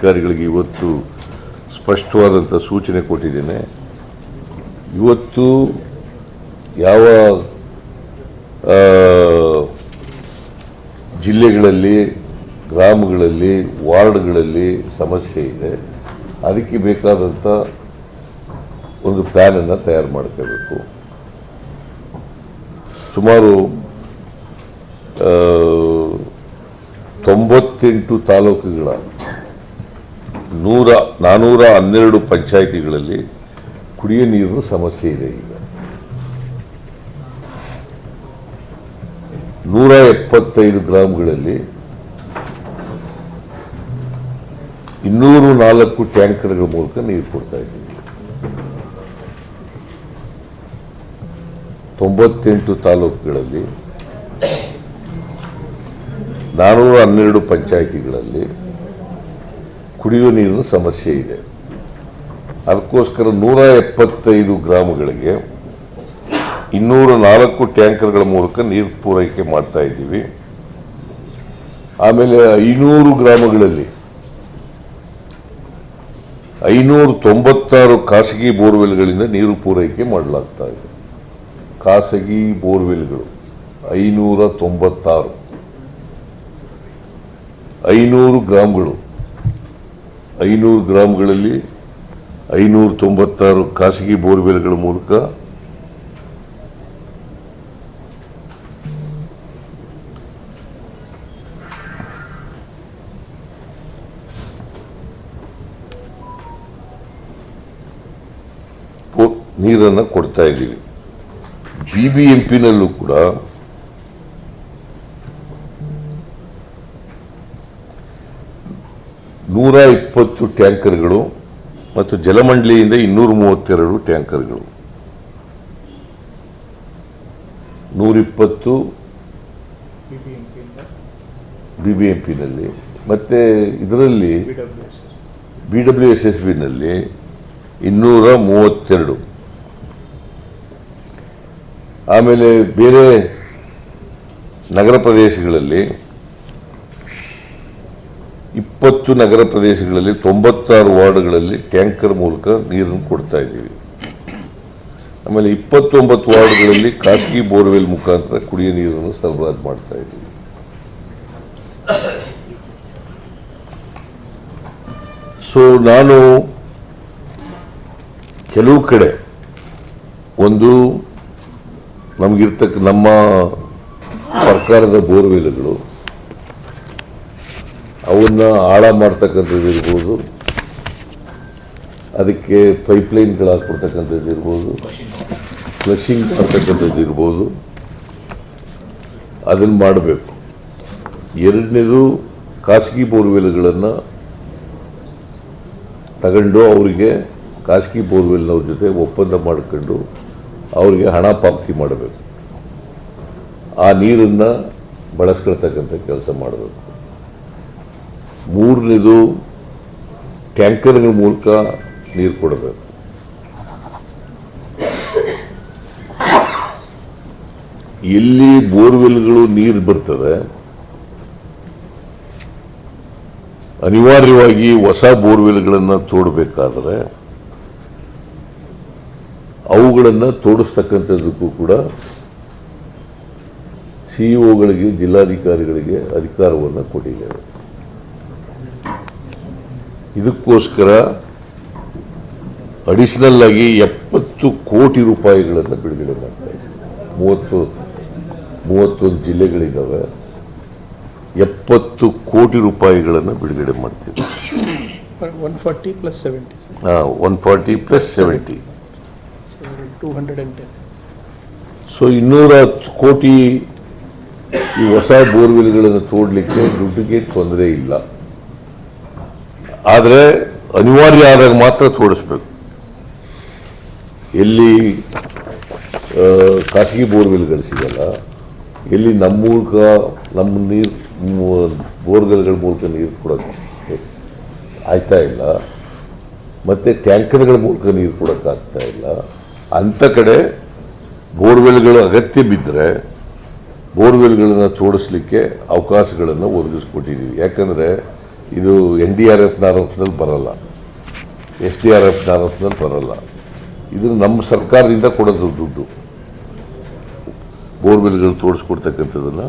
ಜಿಲ್ಲಾಧಿಕಾರಿಗಳಿಗೆ ಇವತ್ತು ಸ್ಪಷ್ಟವಾದಂಥ ಸೂಚನೆ ಕೊಟ್ಟಿದ್ದೇನೆ. ಇವತ್ತು ಯಾವ ಜಿಲ್ಲೆಗಳಲ್ಲಿ, ಗ್ರಾಮಗಳಲ್ಲಿ, ವಾರ್ಡ್ಗಳಲ್ಲಿ ಸಮಸ್ಯೆ ಇದೆ. ಅದಕ್ಕೆ ಬೇಕಾದಂಥ ಒಂದು ಪ್ಲ್ಯಾನನ್ನು ತಯಾರು ಮಾಡ್ಕೋಬೇಕು. ಸುಮಾರು ತೊಂಬತ್ತೆಂಟು ತಾಲೂಕುಗಳ ನೂರ ನಾನ್ನೂರ ಹನ್ನೆರಡು ಪಂಚಾಯಿತಿಗಳಲ್ಲಿ ಕುಡಿಯ ನೀರಿನ ಸಮಸ್ಯೆ ಇದೆ ಈಗ. ನೂರ ಎಪ್ಪತ್ತೈದು ಗ್ರಾಮಗಳಲ್ಲಿ ಇನ್ನೂರು ನಾಲ್ಕು ಟ್ಯಾಂಕರ್ಗಳ ಮೂಲಕ ನೀರು ಕೊಡ್ತಾ ಇದ್ದೀವಿ. ತೊಂಬತ್ತೆಂಟು ತಾಲೂಕುಗಳಲ್ಲಿ ನಾನ್ನೂರ ಹನ್ನೆರಡು ಪಂಚಾಯಿತಿಗಳಲ್ಲಿ ಕುಡಿಯುವ ನೀರಿನ ಸಮಸ್ಯೆ ಇದೆ. ಅದಕ್ಕೋಸ್ಕರ ನೂರ ಎಪ್ಪತ್ತೈದು ಗ್ರಾಮಗಳಿಗೆ ಇನ್ನೂರ ನಾಲ್ಕು ಟ್ಯಾಂಕರ್ಗಳ ಮೂಲಕ ನೀರು ಪೂರೈಕೆ ಮಾಡ್ತಾ ಇದ್ದೀವಿ. ಆಮೇಲೆ ಐನೂರು ಗ್ರಾಮಗಳಲ್ಲಿ ಐನೂರ ತೊಂಬತ್ತಾರು ಖಾಸಗಿ ಬೋರ್ವೆಲ್ಗಳಿಂದ ನೀರು ಪೂರೈಕೆ ಮಾಡಲಾಗ್ತಾ ಇದೆ. ಖಾಸಗಿ ಬೋರ್ವೆಲ್ಗಳು ಐನೂರ ತೊಂಬತ್ತಾರು. ಐನೂರು ಗ್ರಾಮಗಳು ಐನೂರು ಗ್ರಾಮಗಳಲ್ಲಿ ಐನೂರ ತೊಂಬತ್ತಾರು ಖಾಸಗಿ ಬೋರ್ವೆಲ್ಗಳ ಮೂಲಕ ನೀರನ್ನು ಕೊಡ್ತಾ ಇದ್ದೀವಿ. ಬಿ ಬಿ ಎಂ ಪಿನಲ್ಲೂ ಕೂಡ ನೂರ ಇಪ್ಪತ್ತು ಟ್ಯಾಂಕರ್ಗಳು ಮತ್ತು ಜಲಮಂಡಳಿಯಿಂದ ಇನ್ನೂರ ಮೂವತ್ತೆರಡು ಟ್ಯಾಂಕರ್ಗಳು. ನೂರಿಪ್ಪತ್ತು ಬಿ ಬಿ ಎಂ ಪಿನಲ್ಲಿ ಮತ್ತು ಇದರಲ್ಲಿ ಬಿ ಡಬ್ಲ್ಯೂ ಎಸ್ ಎಸ್ ಬಿನಲ್ಲಿ ಇನ್ನೂರ ಮೂವತ್ತೆರಡು ಆಮೇಲೆ ಬೇರೆ ನಗರ ಪ್ರದೇಶಗಳಲ್ಲಿ ಇಪ್ಪತ್ತು ನಗರ ಪ್ರದೇಶಗಳಲ್ಲಿ ತೊಂಬತ್ತಾರು ವಾರ್ಡ್ಗಳಲ್ಲಿ ಟ್ಯಾಂಕರ್ ಮೂಲಕ ನೀರನ್ನು ಕೊಡ್ತಾ ಇದ್ದೀವಿ. ಆಮೇಲೆ ಇಪ್ಪತ್ತೊಂಬತ್ತು ವಾರ್ಡ್ಗಳಲ್ಲಿ ಖಾಸಗಿ ಬೋರ್ವೆಲ್ ಮುಖಾಂತರ ಕುಡಿಯ ನೀರನ್ನು ಸರಬರಾಜು ಮಾಡ್ತಾ ಇದ್ದೀವಿ. ಸೊ ನಾನು ಕೆಲವು ಕಡೆ ಒಂದು ನಮಗಿರ್ತಕ್ಕ ನಮ್ಮ ಸರ್ಕಾರದ ಬೋರ್ವೆಲ್ಗಳು ಅವನ್ನ ಆಳ ಮಾಡ್ತಕ್ಕಂಥದ್ದು ಇರ್ಬೋದು. ಅದಕ್ಕೆ ಪೈಪ್ಲೈನ್ಗಳು ಹಾಕ್ಕೊಡ್ತಕ್ಕಂಥದ್ದು ಇರ್ಬೋದು. ಫ್ಲಶಿಂಗ್ ಮಾಡ್ತಕ್ಕಂಥದ್ದು ಇರ್ಬೋದು. ಅದನ್ನು ಮಾಡಬೇಕು. ಎರಡನೇದು ಖಾಸಗಿ ಬೋರ್ವೆಲ್ಗಳನ್ನು ತಗೊಂಡು ಅವರಿಗೆ ಖಾಸಗಿ ಬೋರ್ವೆಲ್ನವ್ರ ಜೊತೆ ಒಪ್ಪಂದ ಮಾಡ್ಕೊಂಡು ಅವರಿಗೆ ಹಣ ಪಾವತಿ ಮಾಡಬೇಕು. ಆ ನೀರನ್ನು ಬಳಸ್ಕೊಳ್ತಕ್ಕಂಥ ಕೆಲಸ ಮಾಡಬೇಕು. ಮೂರನೇದು ಟ್ಯಾಂಕರ್ಗಳ ಮೂಲಕ ನೀರು ಕೊಡಬೇಕು. ಎಲ್ಲಿ ಬೋರ್ವೆಲ್ಗಳು ನೀರು ಬರ್ತದೆ, ಅನಿವಾರ್ಯವಾಗಿ ಹೊಸ ಬೋರ್ವೆಲ್ಗಳನ್ನು ತೋಡಬೇಕಾದ್ರೆ ಅವುಗಳನ್ನು ತೋಡಿಸ್ತಕ್ಕಂಥದ್ದಕ್ಕೂ ಕೂಡ ಸಿಇಒಗಳಿಗೆ ಜಿಲ್ಲಾಧಿಕಾರಿಗಳಿಗೆ ಅಧಿಕಾರವನ್ನು ಕೊಟ್ಟಿದ್ದೇವೆ. ಇದಕ್ಕೋಸ್ಕರ ಅಡಿಷನಲ್ ಆಗಿ ಎಪ್ಪತ್ತು ಕೋಟಿ ರೂಪಾಯಿಗಳನ್ನು ಬಿಡುಗಡೆ ಮಾಡ್ತಾ ಇದ್ದೀವಿ ಮೂವತ್ತು ಮೂವತ್ತೊಂದು ಜಿಲ್ಲೆಗಳಿದ್ದಾವೆ. ಎಪ್ಪತ್ತು ಕೋಟಿ ರೂಪಾಯಿಗಳನ್ನು ಬಿಡುಗಡೆ ಮಾಡ್ತೀವಿ one forty plus seventy one forty plus seventy two hundred and ten so ಇನ್ನೂರ ಹತ್ತು ಕೋಟಿ ಈ ಹೊಸ ಬೋರ್ವೆಲ್ಗಳನ್ನು ತೋಡ್ಲಿಕ್ಕೆ ದುಡ್ಡಿಗೆ ತೊಂದರೆ ಇಲ್ಲ. ಆದರೆ ಅನಿವಾರ್ಯ ಆದಾಗ ಮಾತ್ರ ತೋರಿಸ್ಬೇಕು. ಎಲ್ಲಿ ಖಾಸಗಿ ಬೋರ್ವೆಲ್ಗಳು ಸಿಗಲ್ಲ ಎಲ್ಲಿ ನಮ್ಮ ಮೂಲಕ ನಮ್ಮ ನೀರು ಬೋರ್ವೆಲ್ಗಳ ಮೂಲಕ ನೀರು ಕೊಡೋಕ್ಕೆ ಆಯ್ತಾ ಇಲ್ಲ, ಮತ್ತು ಟ್ಯಾಂಕರ್ಗಳ ಮೂಲಕ ನೀರು ಕೊಡೋಕ್ಕಾಗ್ತಾ ಇಲ್ಲ, ಅಂಥ ಕಡೆ ಬೋರ್ವೆಲ್ಗಳು ಅಗತ್ಯ ಬಿದ್ದರೆ ಬೋರ್ವೆಲ್ಗಳನ್ನು ತೋಡಿಸ್ಲಿಕ್ಕೆ ಅವಕಾಶಗಳನ್ನು ಒದಗಿಸ್ಕೊಟ್ಟಿದ್ದೀವಿ ಯಾಕಂದರೆ ಇದು ಎನ್ ಡಿ ಆರ್ ಎಫ್ ನಾರಫ್ನಲ್ಲಿ ಬರಲ್ಲ. ಎಸ್ ಡಿ ಆರ್ ಎಫ್ ನಾರಫ್ನಲ್ಲಿ ಬರಲ್ಲ. ಇದು ನಮ್ಮ ಸರ್ಕಾರದಿಂದ ಕೊಡೋದು ದುಡ್ಡು. ಬೋರ್ವೆಲ್ಗಳು ತೋರಿಸ್ಕೊಡ್ತಕ್ಕಂಥದ್ದನ್ನು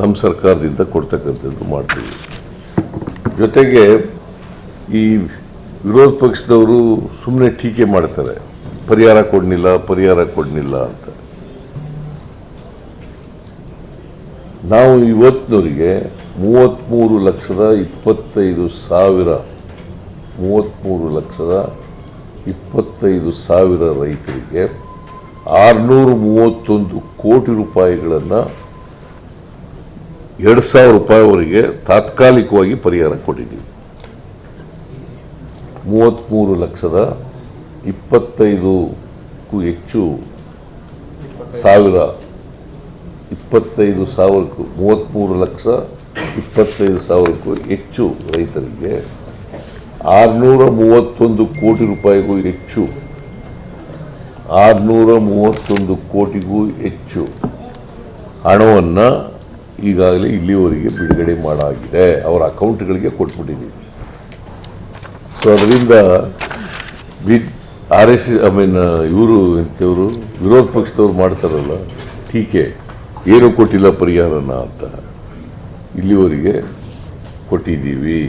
ನಮ್ಮ ಸರ್ಕಾರದಿಂದ ಕೊಡ್ತಕ್ಕಂಥದ್ದು ಮಾಡ್ತೀವಿ. ಜೊತೆಗೆ ಈ ವಿರೋಧ ಪಕ್ಷದವರು ಸುಮ್ಮನೆ ಟೀಕೆ ಮಾಡ್ತಾರೆ. ಪರಿಹಾರ ಕೊಡಲಿಲ್ಲ ಪರಿಹಾರ ಕೊಡಲಿಲ್ಲ ಅಂತ. ನಾವು ಇವತ್ತಿನವರಿಗೆ ಮೂವತ್ತ್ಮೂರು ಲಕ್ಷದ ಇಪ್ಪತ್ತೈದು ಸಾವಿರ ಮೂವತ್ತ್ಮೂರು ಲಕ್ಷದ ಇಪ್ಪತ್ತೈದು ಸಾವಿರ ರೈತರಿಗೆ ಆರುನೂರು ಮೂವತ್ತೊಂದು ಕೋಟಿ ರೂಪಾಯಿಗಳನ್ನು ಎರಡು ಸಾವಿರ ರೂಪಾಯಿವರೆಗೆ ತಾತ್ಕಾಲಿಕವಾಗಿ ಪರಿಹಾರ ಕೊಟ್ಟಿದ್ದೀವಿ. ಮೂವತ್ತ್ಮೂರು ಲಕ್ಷದ ಇಪ್ಪತ್ತೈದಕ್ಕೂ ಹೆಚ್ಚು ಸಾವಿರ, ಇಪ್ಪತ್ತೈದು ಸಾವಿರಕ್ಕೂ ಮೂವತ್ತ್ಮೂರು ಲಕ್ಷ ಇಪ್ಪತ್ತೈದು ಸಾವಿರಕ್ಕೂ ಹೆಚ್ಚು ರೈತರಿಗೆ ಆರುನೂರ ಮೂವತ್ತೊಂದು ಕೋಟಿ ರೂಪಾಯಿಗೂ ಹೆಚ್ಚು ಆರುನೂರ ಮೂವತ್ತೊಂದು ಕೋಟಿಗೂ ಹೆಚ್ಚು ಹಣವನ್ನು ಈಗಾಗಲೇ ಇಲ್ಲಿವರೆಗೆ ಬಿಡುಗಡೆ ಮಾಡಾಗಿದೆ. ಅವರ ಅಕೌಂಟ್ಗಳಿಗೆ ಕೊಟ್ಬಿಟ್ಟಿದ್ದೀವಿ ಸೊ ಅದರಿಂದ B R S, I mean, ಇವರು ಎಂಥವರು ವಿರೋಧ ಪಕ್ಷದವ್ರು ಮಾಡ್ತಾರಲ್ಲ, ಟೀಕೆ, ಏನು ಕೊಟ್ಟಿಲ್ಲ ಪರಿಹಾರನ ಅಂತ. ಇಲ್ಲಿವರೆಗೆ ಕೊಟ್ಟಿದ್ದೀವಿ.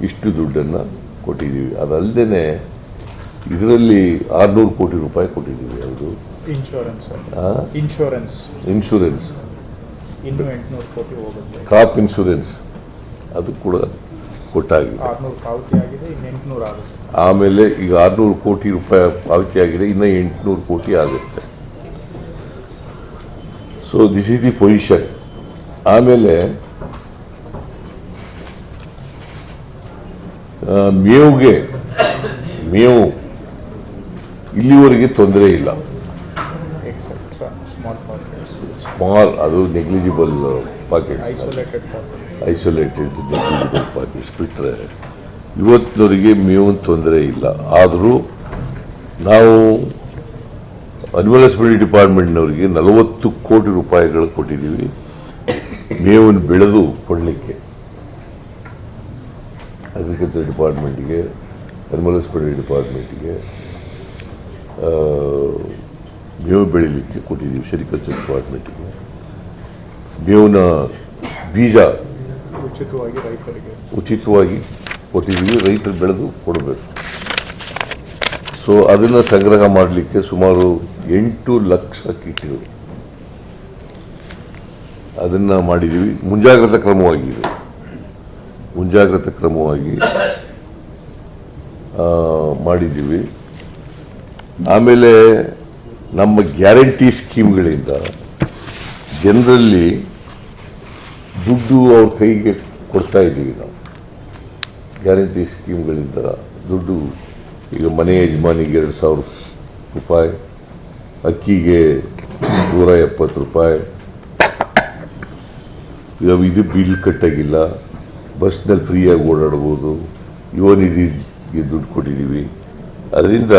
ಇಷ್ಟು ದುಡ್ಡನ್ನು ಕೊಟ್ಟಿದ್ದೀವಿ. ಅದಲ್ಲದೆ ಇದರಲ್ಲಿ ಆರುನೂರು ಕೋಟಿ ರೂಪಾಯಿ ಕೊಟ್ಟಿದ್ದೀವಿ ಅದು ಇನ್ಶೂರೆನ್ಸ್ ಆ, ಇನ್ಶೂರೆನ್ಸ್ ಇನ್ಶೂರೆನ್ಸ್ ಕ್ರಾಪ್ ಇನ್ಶೂರೆನ್ಸ್ ಅದು ಕೂಡ ಕೊಟ್ಟಾಗಿದೆ. ಆಮೇಲೆ ಈಗ ಆರುನೂರು ಕೋಟಿ ರೂಪಾಯಿ ಪಾವತಿ ಆಗಿದೆ ಇನ್ನು ಎಂಟುನೂರು ಕೋಟಿ ಆಗುತ್ತೆ. So this is the position ಆಮೇಲೆ ಮೇವುಗೆ ಮೇವು ಇಲ್ಲಿವರೆಗೆ ತೊಂದರೆ ಇಲ್ಲ. ಸ್ಮಾಲ್ ಅದು negligible pockets pocket isolated negligible pockets ಬಿಟ್ಟರೆ ಇವತ್ತಿನವರಿಗೆ ಮೇವು ತೊಂದರೆ ಇಲ್ಲ. ಆದರೂ ನಾವು ಅನಿಮಲ್ ಹಸ್ಬೆಂಡ್ರಿ ಡಿಪಾರ್ಟ್ಮೆಂಟ್ನವರಿಗೆ ನಲವತ್ತು ಕೋಟಿ ರೂಪಾಯಿಗಳು ಕೊಟ್ಟಿದ್ದೀವಿ. ಮೇವನ್ನು ಬೆಳೆದು ಕೊಡಲಿಕ್ಕೆ ಅಗ್ರಿಕಲ್ಚರ್ ಡಿಪಾರ್ಟ್ಮೆಂಟಿಗೆ ಅನಿಮಲ್ ಹಸ್ಬೆಂಡ್ರಿ ಡಿಪಾರ್ಟ್ಮೆಂಟಿಗೆ ಮೇವು ಬೆಳೀಲಿಕ್ಕೆ ಕೊಟ್ಟಿದ್ದೀವಿ ಸೆರಿಕಲ್ಚರ್ ಡಿಪಾರ್ಟ್ಮೆಂಟಿಗೆ ಮೇವಿನ ಬೀಜ ಉಚಿತವಾಗಿ ರೈತರಿಗೆ. ಉಚಿತವಾಗಿ ಕೊಟ್ಟಿದ್ದೀವಿ ರೈತರು ಬೆಳೆದು ಕೊಡಬೇಕು. ಸೊ ಅದನ್ನು ಸಂಗ್ರಹ ಮಾಡಲಿಕ್ಕೆ ಸುಮಾರು ಎಂಟು ಲಕ್ಷ ಕಿಟ್ಗಳು ಅದನ್ನು ಮಾಡಿದ್ದೀವಿ ಮುಂಜಾಗ್ರತಾ ಕ್ರಮವಾಗಿ ಇದು ಮುಂಜಾಗ್ರತಾ ಕ್ರಮವಾಗಿ ಮಾಡಿದ್ದೀವಿ ಆಮೇಲೆ ನಮ್ಮ ಗ್ಯಾರಂಟಿ ಸ್ಕೀಮ್ಗಳಿಂದ ಜನರಲ್ಲಿ ದುಡ್ಡು ಅವ್ರ ಕೈಗೆ ಕೊಡ್ತಾ ಇದ್ದೀವಿ ನಾವು. ಗ್ಯಾರಂಟಿ ಸ್ಕೀಮ್ಗಳಿಂದ ದುಡ್ಡು, ಈಗ ಮನೆ ಯಜಮಾನಿಗೆ ಎರಡು ಸಾವಿರ ರೂಪಾಯಿ, ಅಕ್ಕಿಗೆ ನೂರ ಎಪ್ಪತ್ತು ರೂಪಾಯಿ ಇವಾಗ ಇದು ಬಿಲ್ ಕಟ್ಟಾಗಿಲ್ಲ, ಬಸ್ನಲ್ಲಿ ಫ್ರೀಯಾಗಿ ಓಡಾಡ್ಬೋದು, ಯುವ ನಿಧಿಗೆ ದುಡ್ಡು ಕೊಟ್ಟಿದ್ದೀವಿ. ಅದರಿಂದ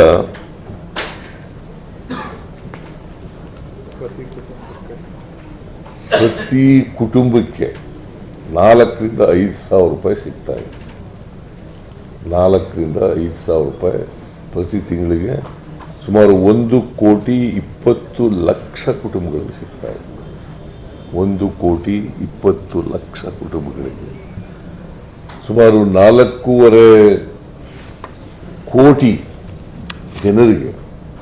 ಪ್ರತಿ ಕುಟುಂಬಕ್ಕೆ ನಾಲ್ಕರಿಂದ ಐದು ಸಾವಿರ ರೂಪಾಯಿ ಸಿಗ್ತಾ ಇದೆ. ನಾಲ್ಕರಿಂದ ಐದು ಸಾವಿರ ರೂಪಾಯಿ ಪ್ರತಿ ತಿಂಗಳಿಗೆ ಸುಮಾರು ಒಂದು ಕೋಟಿ ಇಪ್ಪತ್ತು ಲಕ್ಷ ಕುಟುಂಬಗಳಿಗೆ ಸಿಗ್ತಾ ಇದೆ. ಒಂದು ಕೋಟಿ ಇಪ್ಪತ್ತು ಲಕ್ಷ ಕುಟುಂಬಗಳಿಗೆ. ಸುಮಾರು ನಾಲ್ಕೂವರೆ ಕೋಟಿ ಜನರಿಗೆ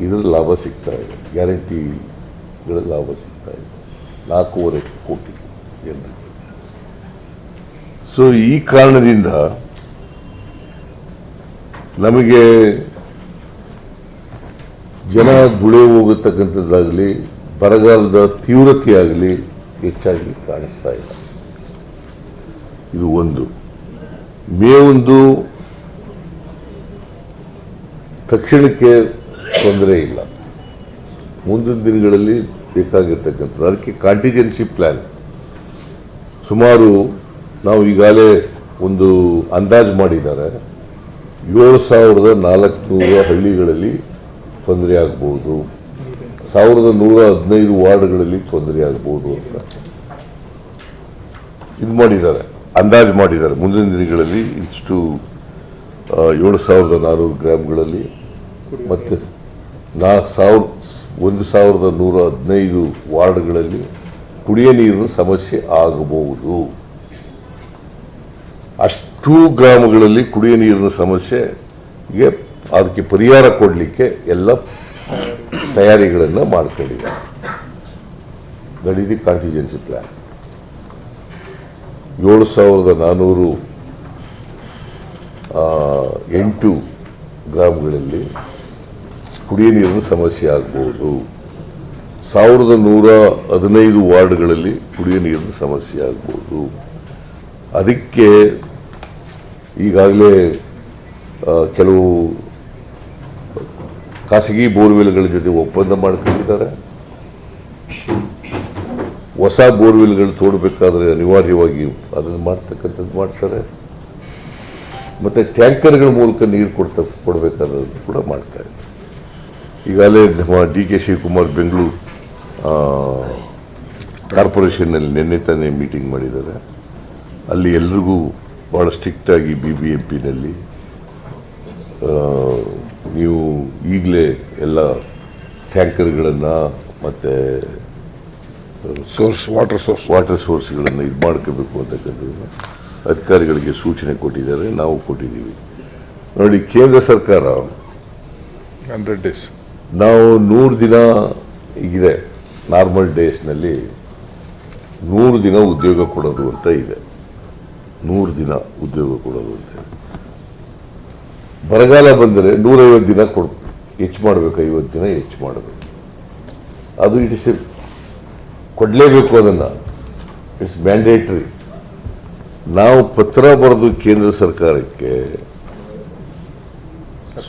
ಇದರ ಲಾಭ ಸಿಗ್ತಾ ಇದೆ. ಗ್ಯಾರಂಟಿಗಳ ಲಾಭ ಸಿಗ್ತಾ ಇದೆ. ನಾಲ್ಕೂವರೆ ಕೋಟಿ ಜನರಿಗೆ. ಸೊ ಈ ಕಾರಣದಿಂದ ನಮಗೆ ಜನ ಗುಳೆ ಹೋಗತಕ್ಕಂಥದ್ದಾಗಲಿ, ಬರಗಾಲದ ತೀವ್ರತೆಯಾಗಲಿ ಹೆಚ್ಚಾಗಿ ಕಾಣಿಸ್ತಾ ಇಲ್ಲ ಇದು ಒಂದು. ಮೇ ಒಂದು ತಕ್ಷಣಕ್ಕೆ ತೊಂದರೆ ಇಲ್ಲ. ಮುಂದಿನ ದಿನಗಳಲ್ಲಿ ಬೇಕಾಗಿರ್ತಕ್ಕಂಥದ್ದು. ಅದಕ್ಕೆ ಕಾಂಟಿಜೆನ್ಸಿ ಪ್ಲ್ಯಾನ್ ಸುಮಾರು ನಾವು ಈಗಾಗಲೇ ಒಂದು ಅಂದಾಜು ಮಾಡಿದ್ದಾರೆ. ಏಳು ಸಾವಿರದ ನಾಲ್ಕುನೂರ ಹಳ್ಳಿಗಳಲ್ಲಿ ತೊಂದರೆ ಆಗ್ಬೋದು. ಸಾವಿರದ ನೂರ ಹದಿನೈದು ವಾರ್ಡ್ಗಳಲ್ಲಿ ತೊಂದರೆ ಆಗ್ಬೋದು ಅಂತ. ಇದು ಮಾಡಿದ್ದಾರೆ, ಅಂದಾಜು ಮಾಡಿದ್ದಾರೆ. ಮುಂದಿನ ದಿನಗಳಲ್ಲಿ ಇಷ್ಟು ಏಳು ಸಾವಿರದ ನಾನ್ನೂರು ಗ್ರಾಮ್ಗಳಲ್ಲಿ ಮತ್ತು ನಾಲ್ಕು ಸಾವಿರ, ಒಂದು ಸಾವಿರದ ನೂರ ಹದಿನೈದು ವಾರ್ಡ್ಗಳಲ್ಲಿ ಕುಡಿಯ ನೀರಿನ ಸಮಸ್ಯೆ ಆಗಬಹುದು. ಅಷ್ಟು ಗ್ರಾಮಗಳಲ್ಲಿ ಕುಡಿಯ ನೀರಿನ ಸಮಸ್ಯೆಗೆ ಅದಕ್ಕೆ ಪರಿಹಾರ ಕೊಡಲಿಕ್ಕೆ ಎಲ್ಲ ತಯಾರಿಗಳನ್ನು ಮಾಡ್ಕೊಂಡಿದ್ದಾರೆ. That is the contingency plan ಏಳು ಸಾವಿರದ ನಾನ್ನೂರು ಎಂಟು ಗ್ರಾಮಗಳಲ್ಲಿ ಕುಡಿಯ ನೀರಿನ ಸಮಸ್ಯೆ ಆಗ್ಬೋದು. ಸಾವಿರದ ನೂರ ಹದಿನೈದು ವಾರ್ಡ್ಗಳಲ್ಲಿ ಕುಡಿಯ ನೀರಿನ ಸಮಸ್ಯೆ ಆಗ್ಬೋದು. ಅದಕ್ಕೆ ಈಗಾಗಲೇ ಕೆಲವು ಖಾಸಗಿ ಬೋರ್ವೆಲ್ಗಳ ಜೊತೆ ಒಪ್ಪಂದ ಮಾಡ್ಕೊಂಡಿದ್ದಾರೆ. ಹೊಸ ಬೋರ್ವೆಲ್ಗಳು ತೋಡಬೇಕಾದ್ರೆ ಅನಿವಾರ್ಯವಾಗಿ ಅದನ್ನು ಮಾಡ್ತಕ್ಕಂಥದ್ದು ಮಾಡ್ತಾರೆ. ಮತ್ತು ಟ್ಯಾಂಕರ್ಗಳ ಮೂಲಕ ನೀರು ಕೊಡ್ತ ಕೊಡಬೇಕಾದ್ರೂ ಕೂಡ ಮಾಡ್ತಾರೆ ಈಗಾಗಲೇ ನಮ್ಮ ಡಿ ಕೆ ಶಿವಕುಮಾರ್ ಬೆಂಗಳೂರು ಕಾರ್ಪೊರೇಷನ್ನಲ್ಲಿ ನಿನ್ನೆ ತಾನೇ ಮೀಟಿಂಗ್ ಮಾಡಿದ್ದಾರೆ. ಅಲ್ಲಿ ಎಲ್ರಿಗೂ ಭಾಳ ಸ್ಟ್ರಿಕ್ಟಾಗಿ ಬಿ ಬಿ ಎಂ ಪಿನಲ್ಲಿ ನೀವು ಈಗಲೇ ಎಲ್ಲ ಟ್ಯಾಂಕರ್ಗಳನ್ನು ಮತ್ತು ಸೋರ್ಸ್ ವಾಟರ್ ಸೋರ್ಸ್ ವಾಟರ್ ಸೋರ್ಸ್ಗಳನ್ನು ಇದು ಮಾಡ್ಕೋಬೇಕು ಅಂತಕ್ಕಂಥದ್ದನ್ನು ಅಧಿಕಾರಿಗಳಿಗೆ ಸೂಚನೆ ಕೊಟ್ಟಿದ್ದಾರೆ ನಾವು ಕೊಟ್ಟಿದ್ದೀವಿ. ನೋಡಿ ಕೇಂದ್ರ ಸರ್ಕಾರ ಹಂಡ್ರೆಡ್ ಡೇಸ್. ನಾವು ನೂರು ದಿನ ಈಗಿದೆ ನಾರ್ಮಲ್ ಡೇಸ್ನಲ್ಲಿ ನೂರು ದಿನ ಉದ್ಯೋಗ ಕೊಡೋದು ಅಂತ ಇದೆ. ನೂರು ದಿನ ಉದ್ಯೋಗ ಕೊಡೋದು ಅಂತ ಇದೆ. ಬರಗಾಲ ಬಂದರೆ ನೂರೈವತ್ತು ದಿನ ಕೊಡ್ ಹೆಚ್ಚು ಮಾಡಬೇಕು, ಐವತ್ತು ದಿನ ಹೆಚ್ಚು ಮಾಡಬೇಕು. ಅದು ಇಟ್ಸ್ ಕೊಡಲೇಬೇಕು ಅದನ್ನು. It's mandatory. ನಾವು ಪತ್ರ ಬರೆದು ಕೇಂದ್ರ ಸರ್ಕಾರಕ್ಕೆ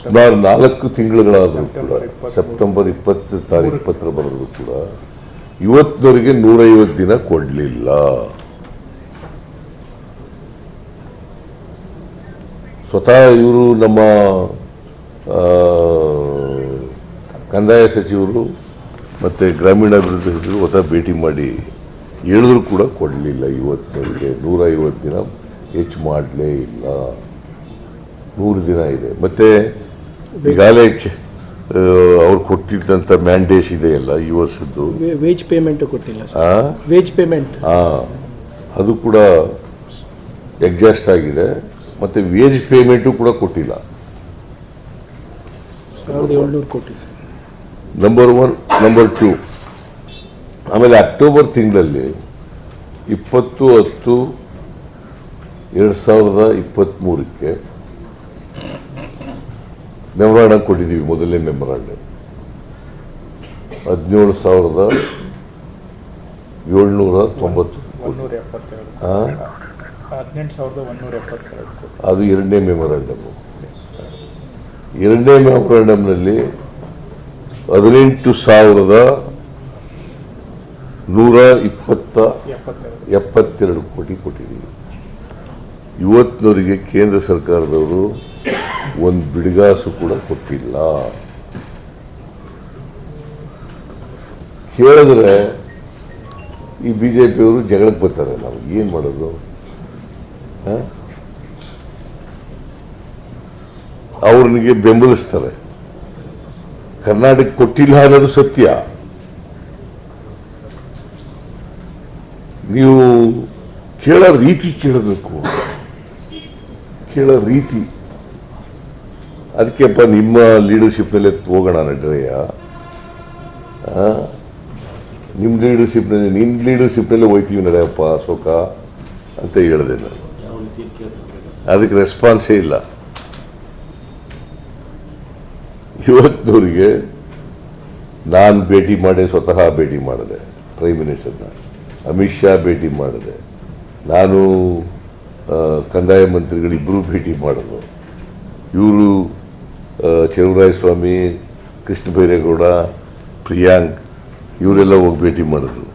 ಸುಮಾರು ನಾಲ್ಕು ತಿಂಗಳುಗಳಾದರೂ ಕೂಡ. ಸೆಪ್ಟೆಂಬರ್ ಇಪ್ಪತ್ತು ತಾರೀಕು ಪತ್ರ ಬರೆದ್ರು ಕೂಡ, ಇವತ್ತಿನವರೆಗೆ ನೂರೈವತ್ತು ದಿನ ಕೊಡಲಿಲ್ಲ. ಸ್ವತಃ ಇವರು ನಮ್ಮ ಕಂದಾಯ ಸಚಿವರು ಮತ್ತು ಗ್ರಾಮೀಣಾಭಿವೃದ್ಧಿ ಸಚಿವರು ಸ್ವತಃ ಭೇಟಿ ಮಾಡಿ ಹೇಳಿದ್ರು ಕೂಡ ಕೊಡಲಿಲ್ಲ. ಇವತ್ತಿನವರೆಗೆ ನೂರೈವತ್ತು ದಿನ ಹೆಚ್ಚು ಮಾಡಲೇ ಇಲ್ಲ. ನೂರು ದಿನ ಇದೆ. ಮತ್ತು ಈಗಾಗಲೇ ಅವ್ರು ಕೊಟ್ಟಿದ್ದಂಥ ಮ್ಯಾಂಡೇಸ್ ಇದೆಯಲ್ಲ ಈ ವರ್ಷದ್ದು. ವೇಜ್ ಪೇಮೆಂಟ್ ಕೊಟ್ಟಿಲ್ಲ ವೇಜ್ ಪೇಮೆಂಟ್ ಹಾಂ ಅದು ಕೂಡ ಎಕ್ಸಾಸ್ಟ್ ಆಗಿದೆ. ಮತ್ತೆ ವೇಜ್ ಪೇಮೆಂಟು ಕೂಡ ಕೊಟ್ಟಿಲ್ಲ. ನಂಬರ್ ಒನ್ ನಂಬರ್ ಟೂ ಆಮೇಲೆ ಅಕ್ಟೋಬರ್ ತಿಂಗಳಲ್ಲಿ ಇಪ್ಪತ್ತು ಹತ್ತು ಎರಡು ಸಾವಿರದ ಇಪ್ಪತ್ತ್ಮೂರಕ್ಕೆ ಮೆಮೊರಾಂಡಮ್ ಕೊಟ್ಟಿದ್ದೀವಿ ಮೊದಲನೇ ಮೆಮೊರಾಂಡಮ್ ಹದಿನೇಳು ಸಾವಿರದ ಏಳ್ನೂರ ತೊಂಬತ್ತು ಒನ್ನೂರ ಅದು ಎರಡನೇ ಮೆಮೊರಾಂಡಮ್ ಎರಡನೇ ಮೆಮೊರಾಂಡಮ್ನಲ್ಲಿ ಹದಿನೆಂಟು ಸಾವಿರದ ನೂರ ಇಪ್ಪತ್ತ ಎಪ್ಪತ್ತೆರಡು ಕೋಟಿ ಕೊಟ್ಟಿದ್ದೀವಿ. ಇವತ್ತಿನವರಿಗೆ ಕೇಂದ್ರ ಸರ್ಕಾರದವರು ಒಂದು ಬಿಡಿಗಾಸು ಕೂಡ ಕೊಟ್ಟಿಲ್ಲ. ಕೇಳಿದ್ರೆ ಈ ಬಿ ಜೆ ಪಿಯವರು ಜಗಳಕ್ಕೆ ಬರ್ತಾರೆ. ನಾವು ಏನು ಮಾಡೋದು? ಅವ್ರನಿಗೆ ಬೆಂಬಲಿಸ್ತಾರೆ. ಕರ್ನಾಟಕ ಕೊಟ್ಟಿಲ್ಲ ಅನ್ನೋದು ಸತ್ಯ. ನೀವು ಕೇಳೋ ರೀತಿ ಕೇಳಬೇಕು. ಕೇಳೋ ರೀತಿ. ಅದಕ್ಕೆಪ್ಪ ನಿಮ್ಮ ಲೀಡರ್ಶಿಪ್ನಲ್ಲೇ ಹೋಗೋಣ ನಡ್ರಯ್ಯ? ನಿಮ್ಮ ಲೀಡರ್ಶಿಪ್ನಲ್ಲಿ ನಿಮ್ಮ ಲೀಡರ್ಶಿಪ್ನಲ್ಲೇ ಹೋಯ್ತೀವಿ ನಡೆಯಪ್ಪ ಅಶೋಕ ಅಂತ ಹೇಳಿದೆ ನಾನು. ಅದಕ್ಕೆ ರೆಸ್ಪಾನ್ಸೇ ಇಲ್ಲ. ಇವತ್ತಿನವರಿಗೆ ನಾನು ಭೇಟಿ ಮಾಡಿ ಸ್ವತಃ ಭೇಟಿ ಮಾಡಿದೆ ಪ್ರೈಮ್ ಮಿನಿಸ್ಟರ್ನ ಅಮಿತ್ ಶಾ ಭೇಟಿ ಮಾಡಿದೆ. ನಾನು ಕಂದಾಯ ಮಂತ್ರಿಗಳಿಬ್ಬರೂ ಭೇಟಿ ಮಾಡೋದು. ಇವರು ಚೆಲುವರಾಯ ಸ್ವಾಮಿ, ಕೃಷ್ಣ ಬೈರೇಗೌಡ, ಪ್ರಿಯಾಂಕ್, ಇವರೆಲ್ಲ ಹೋಗಿ ಭೇಟಿ ಮಾಡಿದ್ರು.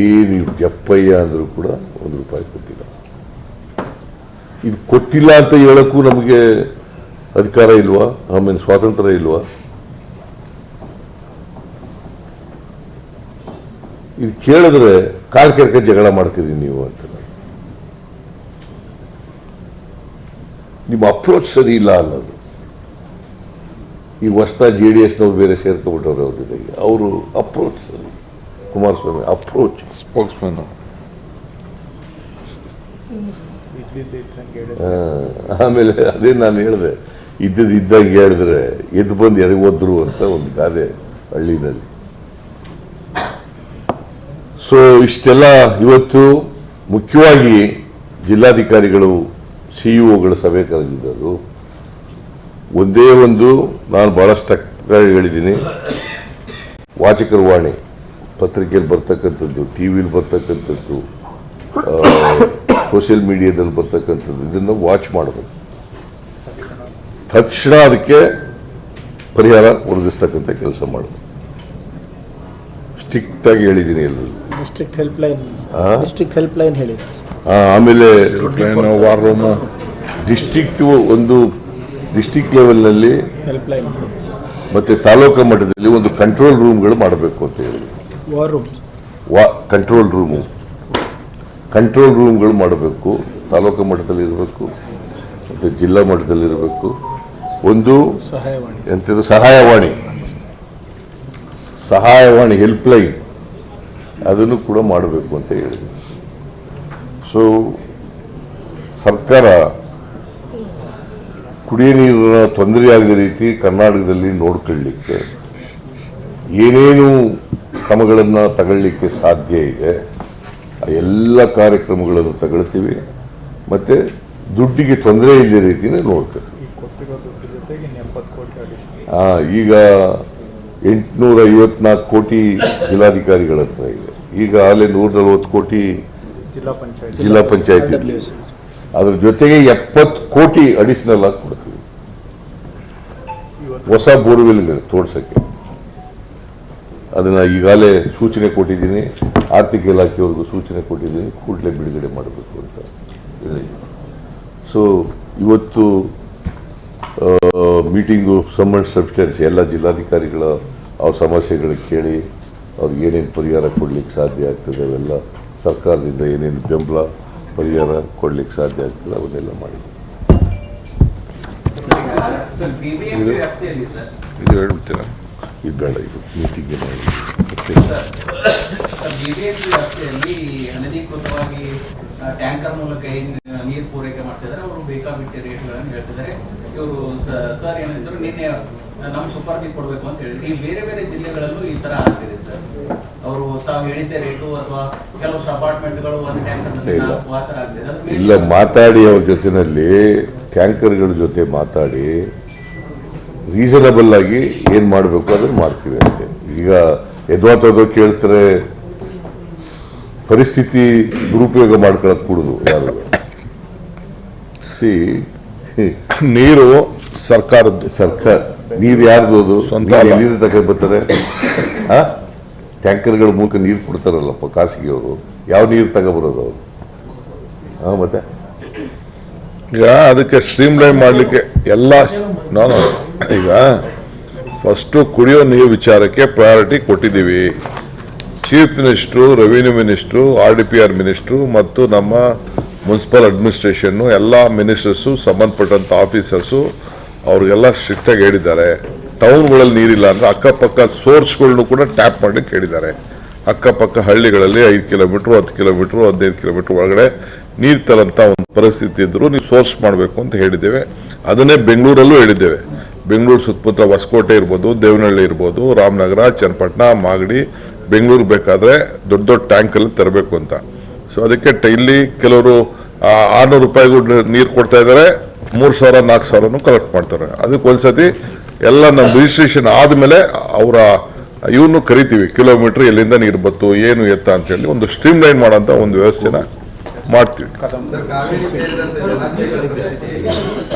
ಏನು ಜಪ್ಪಯ್ಯ ಅಂದರೂ ಕೂಡ ಒಂದು ರೂಪಾಯಿ ಇದು ಕೊಟ್ಟಿಲ್ಲ ಅಂತ ಹೇಳಕ್ಕೂ ನಮಗೆ ಅಧಿಕಾರ ಇಲ್ವಾ? ಆಮೇಲೆ ಸ್ವಾತಂತ್ರ್ಯ ಇಲ್ವಾ? ಇದು ಕೇಳಿದ್ರೆ ಕಾಲ್ ಕೆರ್ಕ ಜಗಳ ಮಾಡ್ತೀರಿ ನೀವು ಅಂತ. ನಿಮ್ಮ ಅಪ್ರೋಚ್ ಸರಿ ಇಲ್ಲ ಅನ್ನೋದು. ಈ ಹೊಸ್ತಾ ಜೆ ಡಿ ಎಸ್ನವ್ರು ಬೇರೆ ಸೇರ್ಕೊಬಿಟ್ಟವ್ರೆ ಅವ್ರ ಜೊತೆಗೆ. ಅವರು ಅಪ್ರೋಚ್ ಸರಿ. ಕುಮಾರಸ್ವಾಮಿ ಅಪ್ರೋಚ್ ಸ್ಪೋಕ್ಸ್ಮನ್ ಆಮೇಲೆ ಅದೇ ನಾನು ಹೇಳಿದೆ, ಇದ್ದದ್ದು ಇದ್ದಾಗ ಹೇಳಿದ್ರೆ, ಎದ್ದು ಬಂದು ಎದೆ ಓದ್ರು ಅಂತ ಒಂದು ಗಾದೆ ಹಳ್ಳಿನಲ್ಲಿ. ಸೊ ಇಷ್ಟೆಲ್ಲ ಇವತ್ತು ಮುಖ್ಯವಾಗಿ ಜಿಲ್ಲಾಧಿಕಾರಿಗಳು, ಸಿ ಒಗಳ ಸಭೆ ಕರೆದಿದ್ದರು ಒಂದೇ ಒಂದು ನಾನು ಬಹಳಷ್ಟು ಹೇಳಿದ್ದೀನಿ. ವಾಚಕರ ವಾಣಿ, ಪತ್ರಿಕೆಯಲ್ಲಿ ಬರ್ತಕ್ಕಂಥದ್ದು, ಟಿ ವಿಲಿ ಬರ್ತಕ್ಕಂಥದ್ದು ಸೋಷಿಯಲ್ ಮೀಡಿಯಾದಲ್ಲಿ ಬರ್ತಕ್ಕಂಥದ್ದು ಇದನ್ನು ವಾಚ್ ಮಾಡಬೇಕು. ತಕ್ಷಣ ಅದಕ್ಕೆ ಪರಿಹಾರ ಒದಗಿಸ್ತಕ್ಕಂಥ ಕೆಲಸ ಮಾಡಬೇಕು. ಸ್ಟ್ರಿಕ್ಟ್ ಆಗಿ ಹೇಳಿದ್ದೀನಿ ಎಲ್ಲರೂ ಡಿಸ್ಟ್ರಿಕ್ಟ್ ಹೆಲ್ಪ್ ಲೈನ್ ಆ? ಡಿಸ್ಟ್ರಿಕ್ಟ್ ಹೆಲ್ಪ್ ಲೈನ್ ಹೇಳಿದ್ರು ಸರ್ ಆ, ಆಮೇಲೆ ವಾರ್ ರೂಮ್ ಡಿಸ್ಟ್ರಿಕ್ಟ್ ಒಂದು ಡಿಸ್ಟ್ರಿಕ್ಟ್ ಲೆವೆಲ್ನಲ್ಲಿ ಹೆಲ್ಪ್ ಲೈನ್ ಮತ್ತೆ ತಾಲೂಕು ಮಟ್ಟದಲ್ಲಿ ಒಂದು ಕಂಟ್ರೋಲ್ ರೂಮ್ಗಳು ಮಾಡಬೇಕು ಅಂತ ಹೇಳಿ ವಾರ್ ರೂಮ್ ವಾ ಕಂಟ್ರೋಲ್ ರೂಮು ಕಂಟ್ರೋಲ್ ರೂಮ್ಗಳು ಮಾಡಬೇಕು ತಾಲೂಕು ಮಟ್ಟದಲ್ಲಿ ಇರಬೇಕು ಮತ್ತು ಜಿಲ್ಲಾ ಮಟ್ಟದಲ್ಲಿ ಇರಬೇಕು. ಒಂದು ಸಹಾಯವಾಣಿ. ಎಂಥದ್ದು ಸಹಾಯವಾಣಿ. ಸಹಾಯವಾಣಿ ಹೆಲ್ಪ್ಲೈನ್ ಅದನ್ನು ಕೂಡ ಮಾಡಬೇಕು ಅಂತ ಹೇಳಿದೆ ಸೊ ಸರ್ಕಾರ ಕುಡಿಯ ನೀರಿನ ತೊಂದರೆ ಆಗದ ರೀತಿ ಕರ್ನಾಟಕದಲ್ಲಿ ನೋಡ್ಕೊಳ್ಳಿಕ್ಕೆ ಏನೇನು ಕ್ರಮಗಳನ್ನು ತಗೊಳ್ಳಿಕ್ಕೆ ಸಾಧ್ಯ ಇದೆ. ಎಲ್ಲ ಕಾರ್ಯಕ್ರಮಗಳನ್ನು ತಗೊಳ್ತೀವಿ. ಮತ್ತು ದುಡ್ಡಿಗೆ ತೊಂದರೆ ಇಲ್ಲದ ರೀತಿಯೇ ನೋಡ್ತೀವಿ ಈಗ ಎಂಟುನೂರ ಐವತ್ನಾಲ್ಕು ಕೋಟಿ ಜಿಲ್ಲಾಧಿಕಾರಿಗಳ ಹತ್ರ ಇದೆ. ಈಗ ಆಗಲೇ ನೂರ ನಲವತ್ತು ಕೋಟಿ ಜಿಲ್ಲಾ ಪಂಚಾಯತ್. ಅದ್ರ ಜೊತೆಗೆ ಎಪ್ಪತ್ತು ಕೋಟಿ ಅಡಿಷನಲ್ ಆಗಿ ಕೊಡ್ತೀವಿ. ಹೊಸ ಬೋರ್ವೆಲ್ಗಳು ತೋರ್ಸಕ್ಕೆ. ಅದನ್ನ ಈಗಾಗಲೇ ಸೂಚನೆ ಕೊಟ್ಟಿದ್ದೀನಿ. ಆರ್ಥಿಕ ಇಲಾಖೆಯವ್ರಿಗೂ ಸೂಚನೆ ಕೊಟ್ಟಿದ್ದೀನಿ ಕೂಡಲೇ ಬಿಡುಗಡೆ ಮಾಡಬೇಕು ಅಂತ ಹೇಳಿ. ಸೊ ಇವತ್ತು ಮೀಟಿಂಗು ಸಂಬಂಧ ಸಬ್ಸ್ಟೆನ್ಸ್ ಎಲ್ಲ ಜಿಲ್ಲಾಧಿಕಾರಿಗಳ ಅವ್ರ ಸಮಸ್ಯೆಗಳು ಕೇಳಿ ಅವ್ರಿಗೆ ಏನೇನು ಪರಿಹಾರ ಕೊಡ್ಲಿಕ್ಕೆ ಸಾಧ್ಯ ಆಗ್ತದೆ ಅವೆಲ್ಲ ಸರ್ಕಾರದಿಂದ ಏನೇನು ಬೆಂಬಲ ಪರಿಹಾರ ಕೊಡ್ಲಿಕ್ಕೆ ಸಾಧ್ಯ ಆಗ್ತದೆ ಅವನ್ನೆಲ್ಲ ಮಾಡಿದ್ವಿ. ಸರ್. ಇದು ಹೇಳ್ಬಿಡ್ತೀರಾ? ಇದು ಬೇಡ ಇದು. ಮೀಟಿಂಗ್ ಮಾಡಿ ಬಿಬಿಎಂಪಿ ವ್ಯಾಪ್ತಿಯಲ್ಲಿ ಅನಧಿಕೃತವಾಗಿ ಟ್ಯಾಂಕರ್ ಮೂಲಕ ಏನು ನೀರು ಪೂರೈಕೆ ಮಾಡ್ತಿದ್ದಾರೆ ಅವರು ಬೇಕಾಬಿಟ್ಟಿ ರೇಟ್ಗಳನ್ನು ಹೇಳ್ತಿದ್ದಾರೆ ಇವರು ಸರ್ ಏನಂದ್ರು ನಿನ್ನೆ ನಮ್ಮ ಸುಪರ್ದಿ ಕೊಡ್ಬೇಕು ಅಂತ ಹೇಳಿದ್ರು. ಈ ಬೇರೆ ಬೇರೆ ಜಿಲ್ಲೆಗಳಲ್ಲೂ ಈ ತರ ಆಗ್ತಿದೆ ಸರ್. ಅವರು ತಾವು ಹೇಳಿದ್ದೆ ರೇಟು ಅಥವಾ ಕೆಲವಷ್ಟು ಅಪಾರ್ಟ್ಮೆಂಟ್ಗಳು ಒಂದು ಟ್ಯಾಂಕರ್ ಇಲ್ಲ ಮಾತಾಡಿ ಅವ್ರ ಜೊತೆನಲ್ಲಿ ಟ್ಯಾಂಕರ್ಗಳ ಜೊತೆ ಮಾತಾಡಿ ರೀಸನಬಲ್ ಆಗಿ ಏನ್ ಮಾಡಬೇಕು ಅದನ್ನ ಮಾಡ್ತೀವಿ ಅಂತ. ಈಗ ಎದ್ವಾತದೋ ಕೇಳ್ತಾರೆ ಪರಿಸ್ಥಿತಿ ದುರುಪಯೋಗ ಮಾಡ್ಕೊಳಕ್ ಕೂಡುದು ಯಾರು? ಸಿ ನೀರು ಸರ್ಕಾರದ ಸರ್ಕಾರ. ನೀರು ಯಾರ್ದು ಅದು? ಸ್ವಂತ ನೀರು ತಗೊಂಡು ಬರ್ತಾರೆ? ಆ? ಟ್ಯಾಂಕರ್ಗಳ ಮೂಲಕ ನೀರು ಕೊಡ್ತಾರಲ್ಲಪ್ಪ ಖಾಸಗಿಯವರು. ಯಾವ ನೀರು ತಗೊಬರೋದು ಅವರು? ಹಾ ಮತ್ತೆ? ಈಗ ಅದಕ್ಕೆ ಸ್ಟ್ರೀಮ್ ಲೈನ್ ಮಾಡಲಿಕ್ಕೆ ಎಲ್ಲ ನಾನು ಈಗ ಫಸ್ಟು ಕುಡಿಯೋ ನೀರು ವಿಚಾರಕ್ಕೆ ಪ್ರಯಾರಿಟಿ ಕೊಟ್ಟಿದ್ದೀವಿ. Chief minister revenue minister R D P R minister ಮತ್ತು ನಮ್ಮ ಮುನ್ಸಿಪಲ್ ಅಡ್ಮಿನಿಸ್ಟ್ರೇಷನ್ನು ಎಲ್ಲ ಮಿನಿಸ್ಟರ್ಸು ಸಂಬಂಧಪಟ್ಟಂಥ ಆಫೀಸರ್ಸು ಅವ್ರಿಗೆಲ್ಲ ಸ್ಟ್ರಿಕ್ಟಾಗಿ ಹೇಳಿದ್ದಾರೆ. ಟೌನ್ಗಳಲ್ಲಿ ನೀರಿಲ್ಲ ಅಂದರೆ ಅಕ್ಕಪಕ್ಕ ಸೋರ್ಸ್ಗಳನ್ನು ಕೂಡ ಟ್ಯಾಪ್ ಮಾಡಲಿಕ್ಕೆ ಹೇಳಿದ್ದಾರೆ. ಅಕ್ಕಪಕ್ಕ ಹಳ್ಳಿಗಳಲ್ಲಿ ಐದು ಕಿಲೋಮೀಟ್ರು ಹತ್ತು ಕಿಲೋಮೀಟ್ರು ಹದಿನೈದು ಕಿಲೋಮೀಟ್ರ್ ಒಳಗಡೆ ನೀರು ತರಂತ ಒಂದು ಪರಿಸ್ಥಿತಿ ಇದ್ದರೂ ನೀವು ಸೋರ್ಸ್ ಮಾಡಬೇಕು ಅಂತ ಹೇಳಿದ್ದೇವೆ. ಅದನ್ನೇ ಬೆಂಗಳೂರಲ್ಲೂ ಹೇಳಿದ್ದೇವೆ. ಬೆಂಗಳೂರು ಸುತ್ತಮುತ್ತ ಹೊಸಕೋಟೆ ಇರ್ಬೋದು, ದೇವನಹಳ್ಳಿ ಇರ್ಬೋದು, ರಾಮನಗರ, ಚನ್ನಪಟ್ಟಣ, ಮಾಗಡಿ, ಬೆಂಗಳೂರು ಬೇಕಾದ್ರೆ ದೊಡ್ಡ ದೊಡ್ಡ ಟ್ಯಾಂಕಲ್ಲಿ ತರಬೇಕು ಅಂತ. ಸೊ ಅದಕ್ಕೆ ಇಲ್ಲಿ ಕೆಲವರು ಆರ್ನೂರು ರೂಪಾಯಿಗೂ ನೀರು ಕೊಡ್ತಾ ಇದ್ದಾರೆ, ಮೂರು ಸಾವಿರ, ನಾಲ್ಕು ಸಾವಿರನೂ ಕಲೆಕ್ಟ್ ಮಾಡ್ತಾರೆ. ಅದಕ್ಕೆ ಒಂದ್ಸತಿ ಎಲ್ಲ ನಮ್ಮ ರಿಜಿಸ್ಟ್ರೇಷನ್ ಆದಮೇಲೆ ಅವರ, ಇವನು ಕರಿತೀವಿ ಕಿಲೋಮೀಟರ್ ಎಲ್ಲಿಂದ ನೀರು ಬತ್ತು, ಏನು ಎತ್ತ ಅಂತ ಹೇಳಿ ಒಂದು ಸ್ಟ್ರೀಮ್ ಲೈನ್ ಮಾಡೋಂಥ ಒಂದು ವ್ಯವಸ್ಥೆನ ಮಾಡ್ತೀವಿ. Sir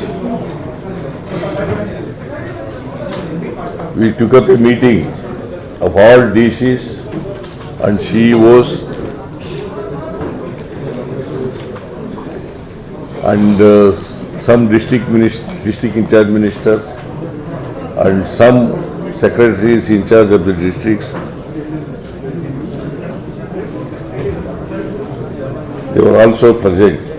we took up a meeting of all DCs and CEOs and uh, some district district in charge ministers and some secretaries in charge of the districts. They were also present.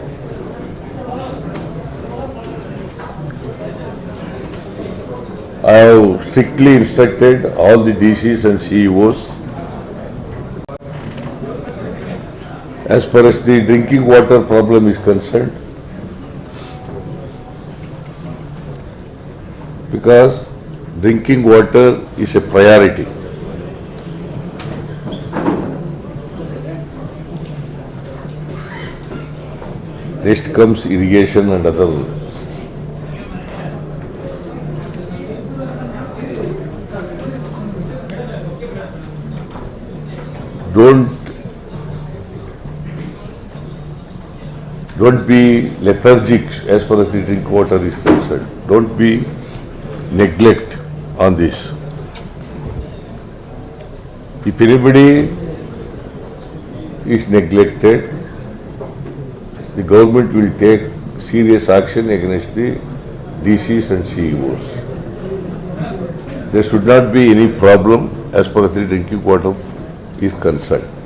I have strictly instructed all the DCs and CEOs as far as the drinking water problem is concerned, because drinking water is a priority. Next comes irrigation and other. Don't be lethargic as far as the drink water is concerned. Don't be neglect on this. If anybody is neglected, the government will take serious action against the DCs and CEOs. There should not be any problem as far as the drinking water is concerned.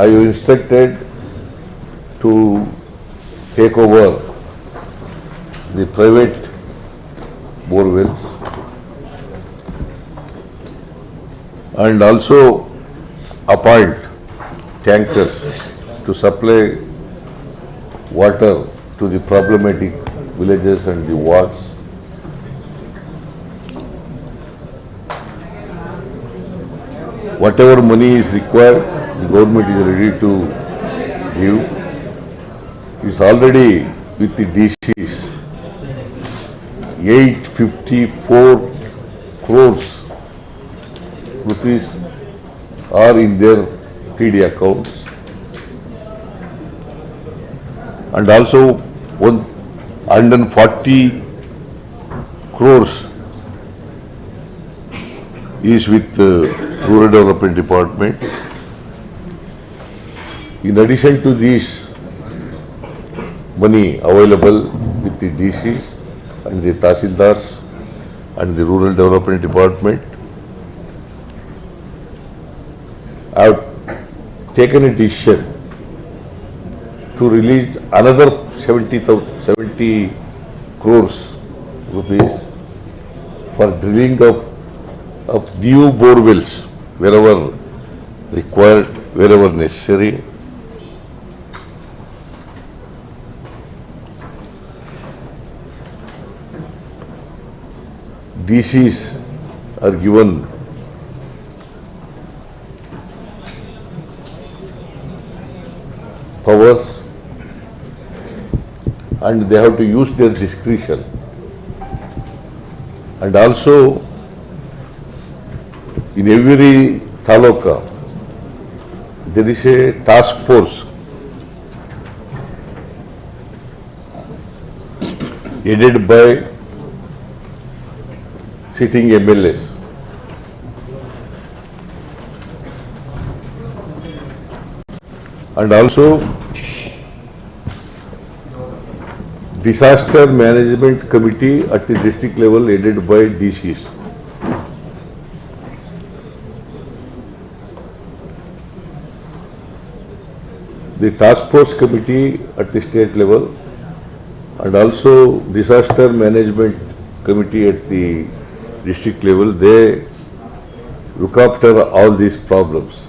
I you instructed to take over the private borewells and also appoint tankers to supply water to the problematic villages and the wards. Whatever money is required, the government is ready to give. It's already with the DCs, 854 crores rupees are in their TD accounts. And also 140 crores is with the Rural Development Department. In addition to this money available with the DCs and the Tahsildars and the Rural Development Department, I have taken a decision to release another 70, 70 crores rupees for drilling of, of new bore wells wherever required, wherever necessary. DCs are given. Powers. And they have to use their discretion. And also, in every taluka, there is a task force. Headed by sitting MLAs. And also, disaster management committee at the district level headed by DCs. The task force committee at the state level and also disaster management committee at the district level, they look after all these problems.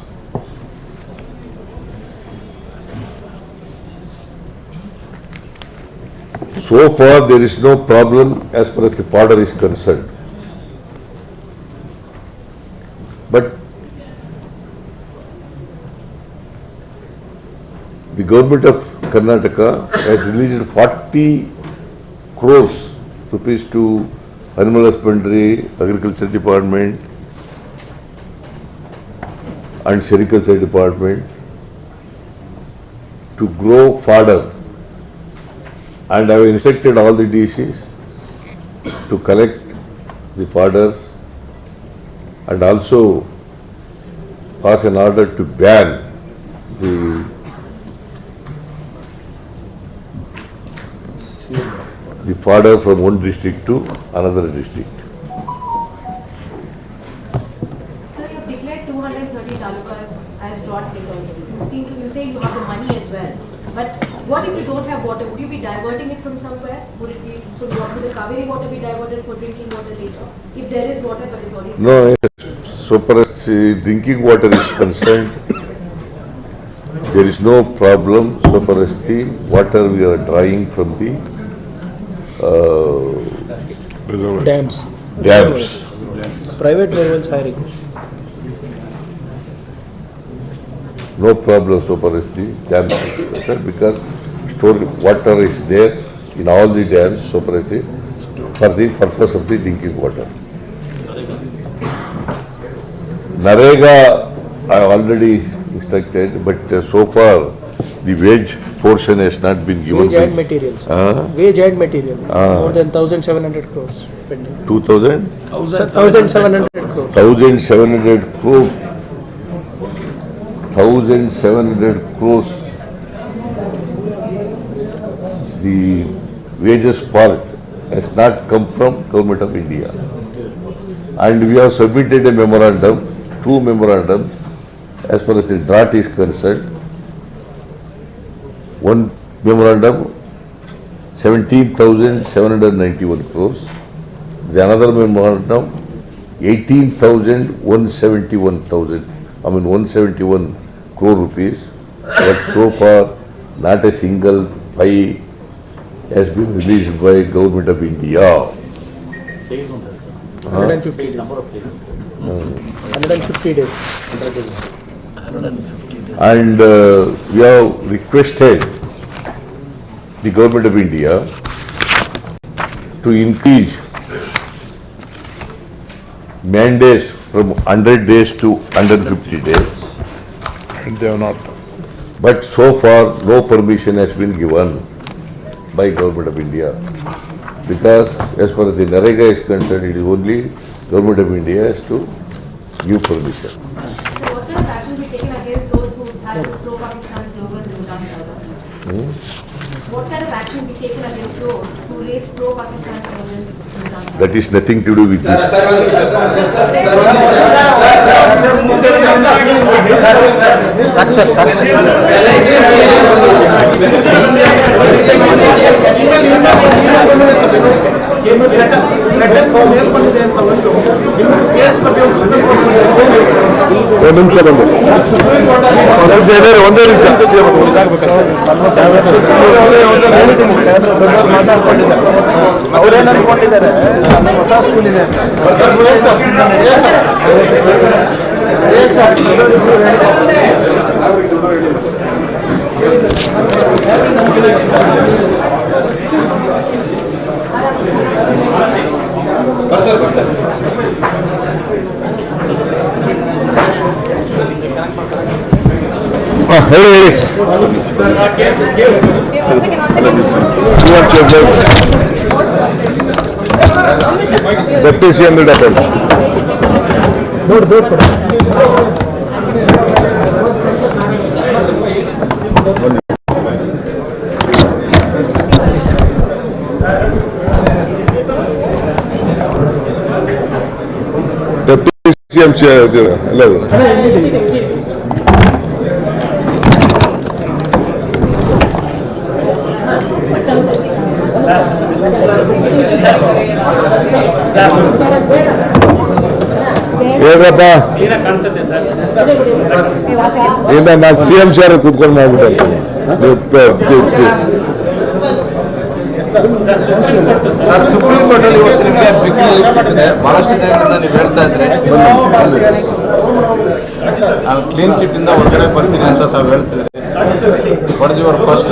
So far, there is no problem as far as the border is concerned. But the government of Karnataka has released 40 crores rupees to animal husbandry, agriculture department and sericulture department to grow fodder. And I have instructed all the DCs to collect the fodders and also pass an order to ban the the fodder from one district to another district. Sir, you've declared 230 talukas as drought hit already. You seem to, you say you have the money as well. But what if you don't have water? Would you be diverting it from somewhere? Would it be, would would the Kaveri water be diverted for drinking water later? If there is water but it's already. No, so far as drinking water is concerned, there is no problem so far as the water we are drawing from the dams dams private level hiring no problem super S D dam sir because store water is there in all the dam super S D for the purpose of the drinking water NREGA I already instructed but so for the wage portion has not been given. Wage and materials. Uh, Wage and material. Ah. More than 1,700 crores pending. 2000, 1,700 crores. 1700 crore, 1700 crores. The wages part has not come from Government of India. And we have submitted a memorandum, two memorandums, as far as the drought is concerned. One memorandum, 17,791 crores. The another memorandum, 18,171,000, I mean 171 crore rupees. But so far, not a single pie has been released by Government of India. 150 days. 150 days. And uh, we have requested the Government of India to increase mandates from 100 days to 150 days. And they have not. But so far, no permission has been given by Government of India. Because as far as the Narega is concerned, it is only Government of India has to give permission. taken against those who raise pro-Pakistan slogans in Udhan Plaza? That is nothing to do with this. ಒಂದು ನಿಮಿಷ ಬಂದು ಒಂದು ನಿಮಿಷ ಬಂದು. ಒಂದೇ ನಿಮಿಷ ಅವರೇನು ಅನ್ಕೊಂಡಿದ್ದಾರೆ ಹೊಸ ಸ್ಕೂಲ್ ಇದೆ ಹೇಳಿ ಹೇಳಿ. ಡೆಪ್ಟಿ ಸಿ ಎಂ ಡಾಕ್ಟರ್ ನೋಡು ದೂರ ಕೊಡು ಡೆಪ್ಟಿ ಸಿ ಎಂ ಎಲ್ಲ ಹೇಳ್ರಪ್ಪ ಇಲ್ಲ, ನಾನು ಸಿ ಎಂ ಸಿ ಆರ್ ಕೂತ್ಕೊಂಡು ಮಾಡ್ಬಿಟ್ಟು ಸರ್, ಸುಪ್ರೀಂ ಕೋರ್ಟ್ ಅಲ್ಲಿ ಬಹಳಷ್ಟು ಹೇಳ್ತಾ ಇದ್ದರೆ ಕ್ಲೀನ್ ಚಿಟ್ ಇಂದ ಹೊರಗಡೆ ಬರ್ತೀನಿ ಅಂತ ತಾವು ಹೇಳ್ತಿದ್ರಿ. ಫಸ್ಟ್